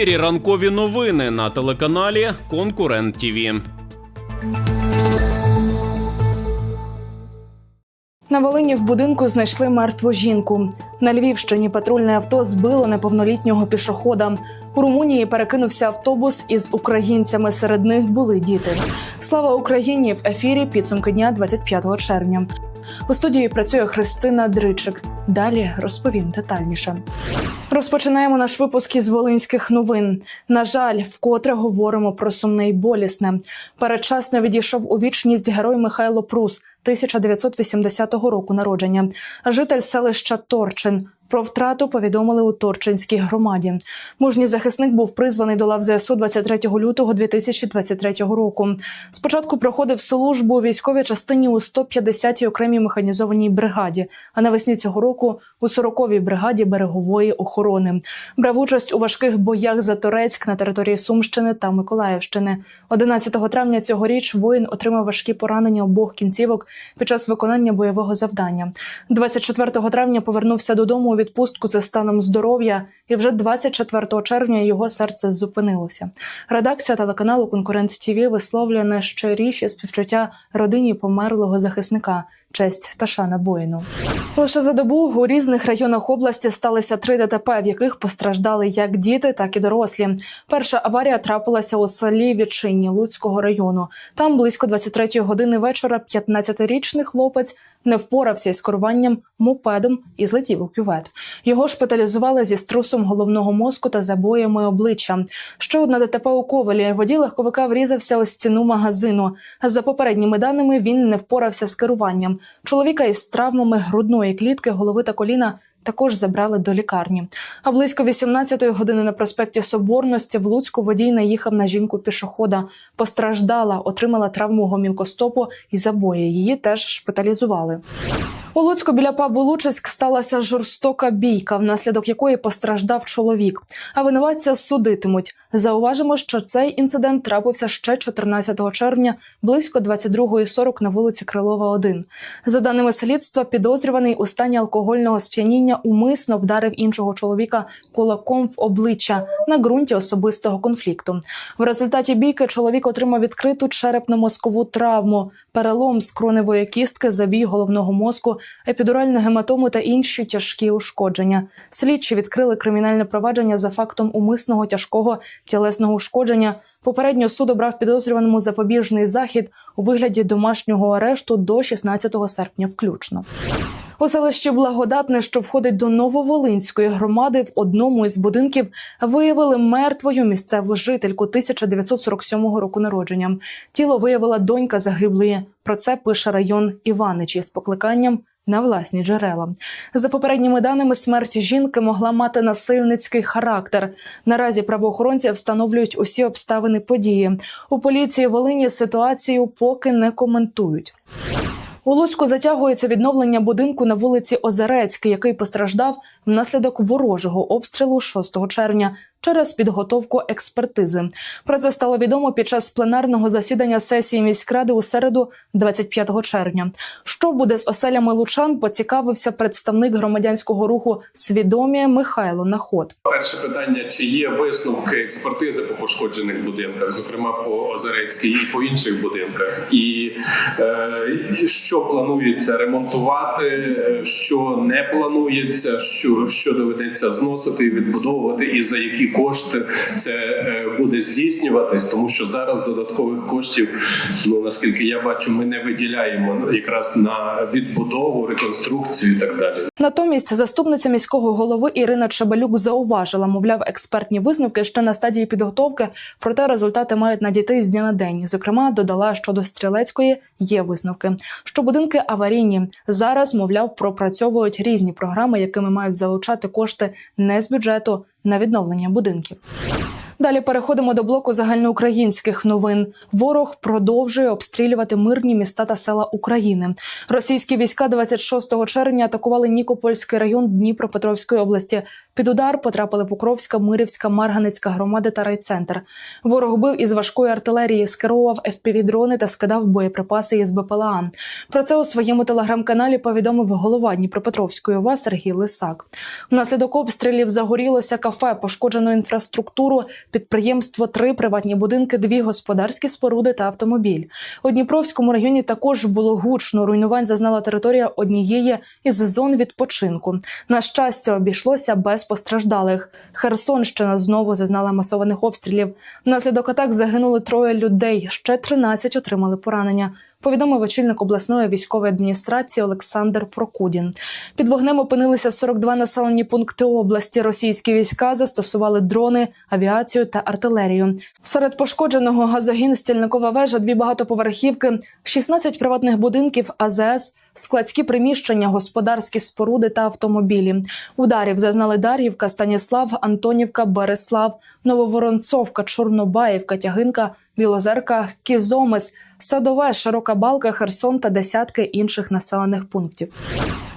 ефірі ранкові новини на телеканалі Конкурент ТІВІ. На Волині в будинку знайшли мертву жінку. На Львівщині патрульне авто збило неповнолітнього пішохода. У Румунії перекинувся автобус із українцями. Серед них були діти. Слава Україні в ефірі підсумки дня 25 червня. У студії працює Христина Дричик. Далі розповім детальніше. Розпочинаємо наш випуск із волинських новин. На жаль, вкотре говоримо про сумне й болісне. Передчасно відійшов у вічність герой Михайло Прус 1980 року народження, житель селища Торчин. Про втрату повідомили у Торчинській громаді. Мужній захисник був призваний до лав ЗСУ 23 лютого 2023 року. Спочатку проходив службу у військовій частині у 150-й окремій механізованій бригаді, а навесні цього року у 40-й бригаді берегової охорони. Брав участь у важких боях за Торецьк на території Сумщини та Миколаївщини. 11 травня цьогоріч воїн отримав важкі поранення обох кінцівок під час виконання бойового завдання. 24 травня повернувся додому відпустку за станом здоров'я, і вже 24 червня його серце зупинилося. Редакція телеканалу Конкурент ТІВІ висловлює найщиріші співчуття родині померлого захисника. Честь та шана воїну. Лише за добу у різних районах області сталися три ДТП, в яких постраждали як діти, так і дорослі. Перша аварія трапилася у селі Вітчині Луцького району. Там близько 23 години вечора 15-річний хлопець не впорався із керуванням мопедом і злетів у кювет. Його шпиталізували зі струсом головного мозку та забоями обличчя. Ще одна ДТП у ковалі Водій легковика врізався у стіну магазину. За попередніми даними він не впорався з керуванням. Чоловіка із травмами грудної клітки, голови та коліна. Також забрали до лікарні. А близько 18-ї години на проспекті Соборності в Луцьку водій наїхав на жінку пішохода. Постраждала, отримала травму гомілкостопу і забої. Її теж шпиталізували. У Луцьку біля пабу Лучиськ сталася жорстока бійка, внаслідок якої постраждав чоловік. А винуватця судитимуть. Зауважимо, що цей інцидент трапився ще 14 червня, близько 22.40 на вулиці Крилова, 1. За даними слідства, підозрюваний у стані алкогольного сп'яніння умисно вдарив іншого чоловіка кулаком в обличчя на ґрунті особистого конфлікту. В результаті бійки чоловік отримав відкриту черепно-мозкову травму, перелом скроневої кістки, забій головного мозку, епідуральну гематому та інші тяжкі ушкодження. Слідчі відкрили кримінальне провадження за фактом умисного тяжкого тілесного ушкодження. Попередньо суд обрав підозрюваному запобіжний захід у вигляді домашнього арешту до 16 серпня включно. У селищі Благодатне, що входить до Нововолинської громади, в одному із будинків виявили мертвою місцеву жительку 1947 року народження. Тіло виявила донька загиблої. Про це пише район Іваничі з покликанням на власні джерела. За попередніми даними, смерть жінки могла мати насильницький характер. Наразі правоохоронці встановлюють усі обставини події. У поліції Волині ситуацію поки не коментують. У Луцьку затягується відновлення будинку на вулиці Озерецький, який постраждав внаслідок ворожого обстрілу 6 червня через підготовку експертизи. Про це стало відомо під час пленарного засідання сесії міськради у середу, 25 червня. Що буде з оселями лучан? Поцікавився представник громадянського руху свідомі Михайло Наход. Перше питання: чи є висновки експертизи по пошкоджених будинках, зокрема по Озерецькій і по інших будинках, і е, що планується ремонтувати, е, що не планується, що, що доведеться зносити відбудовувати, і за які кошти це е, буде здійснюватись, тому що зараз додаткових коштів, ну наскільки я бачу, ми не виділяємо якраз на відбудову, реконструкцію і так далі. Натомість заступниця міського голови Ірина Чебалюк зауважила, мовляв, експертні висновки ще на стадії підготовки, проте результати мають надійти з дня на день. Зокрема, додала, що до стрілецької є висновки, що будинки аварійні зараз, мовляв, пропрацьовують різні програми, якими мають залучати кошти не з бюджету на відновлення будинків. Далі переходимо до блоку загальноукраїнських новин. Ворог продовжує обстрілювати мирні міста та села України. Російські війська 26 червня атакували Нікопольський район Дніпропетровської області. Під удар потрапили Покровська, Мирівська, Марганецька громади та райцентр. Ворог бив із важкої артилерії, скеровував FPV-дрони та скидав боєприпаси із БПЛА. Про це у своєму телеграм-каналі повідомив голова Дніпропетровської ОВА Сергій Лисак. Внаслідок обстрілів загорілося кафе, пошкоджено інфраструктуру, підприємство, три приватні будинки, дві господарські споруди та автомобіль. У Дніпровському районі також було гучно. Руйнувань зазнала територія однієї із зон відпочинку. На щастя, обійшлося без постраждалих. Херсонщина знову зазнала масованих обстрілів. Внаслідок атак загинули троє людей, ще 13 отримали поранення. Повідомив очільник обласної військової адміністрації Олександр Прокудін. Під вогнем опинилися 42 населені пункти області. Російські війська застосували дрони, авіацію та артилерію. Серед пошкодженого газогін, стільникова вежа, дві багатоповерхівки, 16 приватних будинків, АЗС, складські приміщення, господарські споруди та автомобілі. Ударів зазнали Дар'ївка, Станіслав, Антонівка, Береслав, Нововоронцовка, Чорнобаївка, Тягинка, Білозерка, Кізомис, Садове, Широка Балка, Херсон та десятки інших населених пунктів.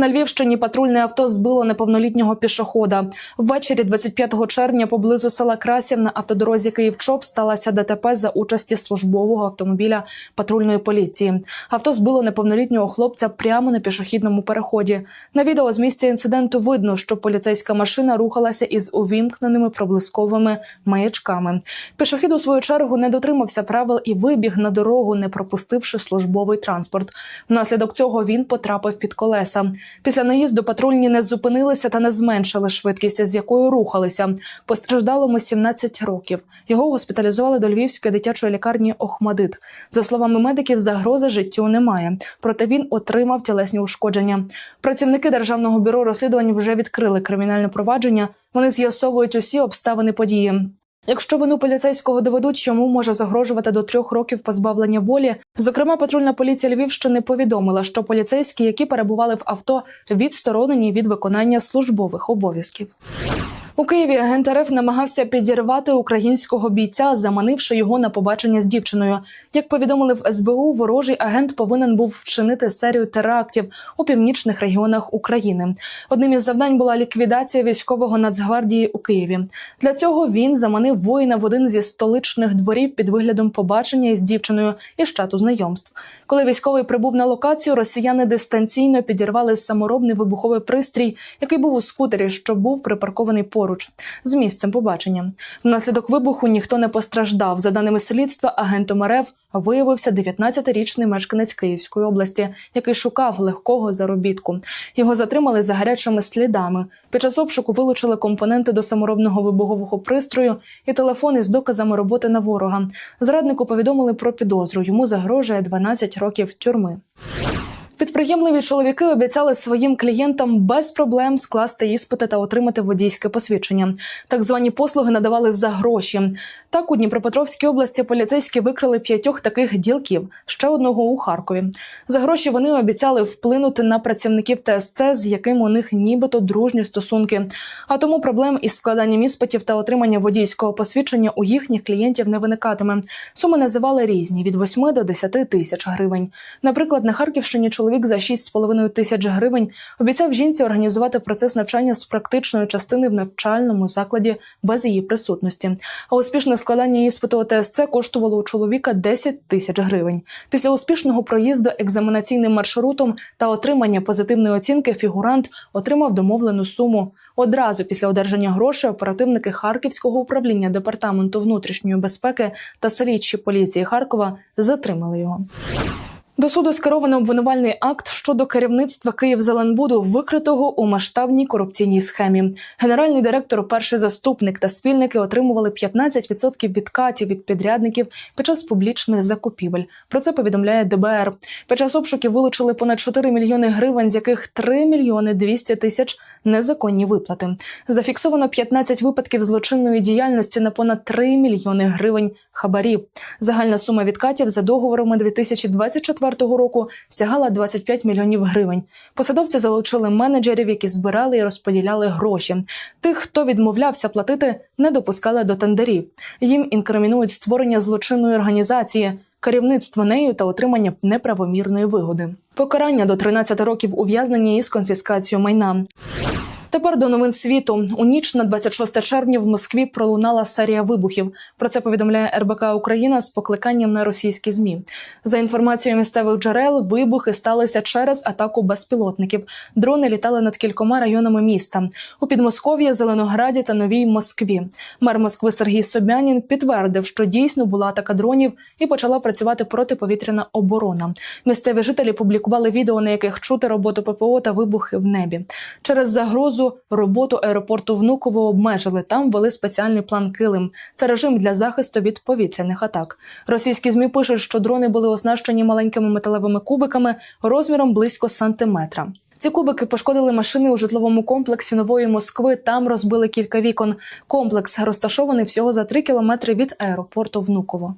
На Львівщині патрульне авто збило неповнолітнього пішохода. Ввечері 25 червня поблизу села Красів на автодорозі Київ-Чоп сталася ДТП за участі службового автомобіля патрульної поліції. Авто збило неповнолітнього хлопця прямо на пішохідному переході. На відео з місця інциденту видно, що поліцейська машина рухалася із увімкненими проблисковими маячками. Пішохід у свою чергу не дотримався правил і вибіг на дорогу, не пропустивши службовий транспорт. Внаслідок цього він потрапив під колеса. Після наїзду патрульні не зупинилися та не зменшили швидкість, з якою рухалися. Постраждалому 17 років. Його госпіталізували до Львівської дитячої лікарні Охмадит. За словами медиків, загрози життю немає. Проте він отримав тілесні ушкодження. Працівники державного бюро розслідувань вже відкрили кримінальне провадження. Вони з'ясовують усі обставини події. Якщо вину поліцейського доведуть, йому може загрожувати до трьох років позбавлення волі. Зокрема, патрульна поліція Львівщини повідомила, що поліцейські, які перебували в авто, відсторонені від виконання службових обов'язків. У Києві агент РФ намагався підірвати українського бійця, заманивши його на побачення з дівчиною. Як повідомили в СБУ, ворожий агент повинен був вчинити серію терактів у північних регіонах України. Одним із завдань була ліквідація військового нацгвардії у Києві. Для цього він заманив воїна в один зі столичних дворів під виглядом побачення із дівчиною із чату знайомств. Коли військовий прибув на локацію, росіяни дистанційно підірвали саморобний вибуховий пристрій, який був у скутері, що був припаркований поруч з місцем побачення. Внаслідок вибуху ніхто не постраждав. За даними слідства, агентом РФ виявився 19-річний мешканець Київської області, який шукав легкого заробітку. Його затримали за гарячими слідами. Під час обшуку вилучили компоненти до саморобного вибухового пристрою і телефон із доказами роботи на ворога. Зраднику повідомили про підозру. Йому загрожує 12 років тюрми. Підприємливі чоловіки обіцяли своїм клієнтам без проблем скласти іспити та отримати водійське посвідчення. Так звані послуги надавали за гроші. Так у Дніпропетровській області поліцейські викрили п'ятьох таких ділків, ще одного у Харкові. За гроші вони обіцяли вплинути на працівників ТСЦ, з яким у них нібито дружні стосунки. А тому проблем із складанням іспитів та отримання водійського посвідчення у їхніх клієнтів не виникатиме. Суми називали різні від 8 до 10 тисяч гривень. Наприклад, на Харківщині чоловік за 6,5 тисяч гривень обіцяв жінці організувати процес навчання з практичної частини в навчальному закладі без її присутності. А успішне складання іспиту ОТСЦ коштувало у чоловіка 10 тисяч гривень. Після успішного проїзду екзаменаційним маршрутом та отримання позитивної оцінки фігурант отримав домовлену суму. Одразу після одержання грошей оперативники Харківського управління департаменту внутрішньої безпеки та слідчі поліції Харкова затримали його. До суду скеровано обвинувальний акт щодо керівництва Київзеленбуду, викритого у масштабній корупційній схемі. Генеральний директор, перший заступник та спільники отримували 15% відкатів від підрядників під час публічних закупівель. Про це повідомляє ДБР. Під час обшуків вилучили понад 4 мільйони гривень, з яких 3 мільйони 200 тисяч незаконні виплати. Зафіксовано 15 випадків злочинної діяльності на понад 3 мільйони гривень хабарів. Загальна сума відкатів за договорами 2024 року сягала 25 мільйонів гривень. Посадовці залучили менеджерів, які збирали і розподіляли гроші. Тих, хто відмовлявся платити, не допускали до тендерів. Їм інкримінують створення злочинної організації, керівництво нею та отримання неправомірної вигоди. Покарання до 13 років ув'язнення із конфіскацією майна. Тепер до новин світу. У ніч на 26 червня в Москві пролунала серія вибухів. Про це повідомляє РБК Україна з покликанням на російські змі. За інформацією місцевих джерел, вибухи сталися через атаку безпілотників. Дрони літали над кількома районами міста у Підмосков'ї, Зеленограді та Новій Москві. Мер Москви Сергій Собянін підтвердив, що дійсно була атака дронів і почала працювати протиповітряна оборона. Місцеві жителі публікували відео, на яких чути роботу ППО та вибухи в небі. Через загрозу роботу аеропорту Внуково обмежили. Там ввели спеціальний план Килим. Це режим для захисту від повітряних атак. Російські змі пишуть, що дрони були оснащені маленькими металевими кубиками розміром близько сантиметра. Ці кубики пошкодили машини у житловому комплексі нової Москви. Там розбили кілька вікон. Комплекс розташований всього за три кілометри від аеропорту Внуково.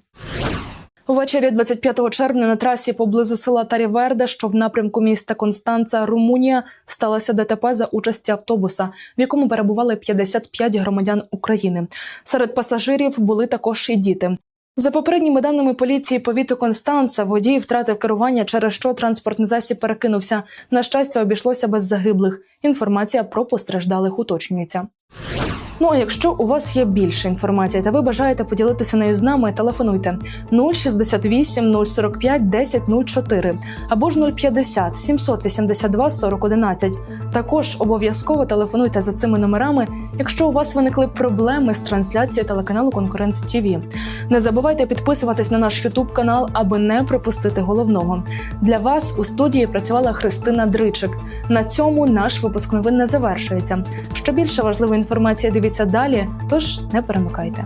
Увечері 25 червня на трасі поблизу села Таріверде, що в напрямку міста Констанца, Румунія, сталося ДТП за участі автобуса, в якому перебували 55 громадян України. Серед пасажирів були також і діти. За попередніми даними поліції повіту Констанца, водій втратив керування, через що транспортний засіб перекинувся. На щастя, обійшлося без загиблих. Інформація про постраждалих уточнюється. Ну а якщо у вас є більше інформації та ви бажаєте поділитися нею з нами, телефонуйте 068 045 10 04 або ж 050 782 40 11. Також обов'язково телефонуйте за цими номерами, якщо у вас виникли проблеми з трансляцією телеканалу Конкурент ТІВІ. Не забувайте підписуватись на наш Ютуб канал, аби не пропустити головного. Для вас у студії працювала Христина Дричик. На цьому наш випуск новин не завершується. Ще більше важливої інформації дивіться далі, тож не перемикайте.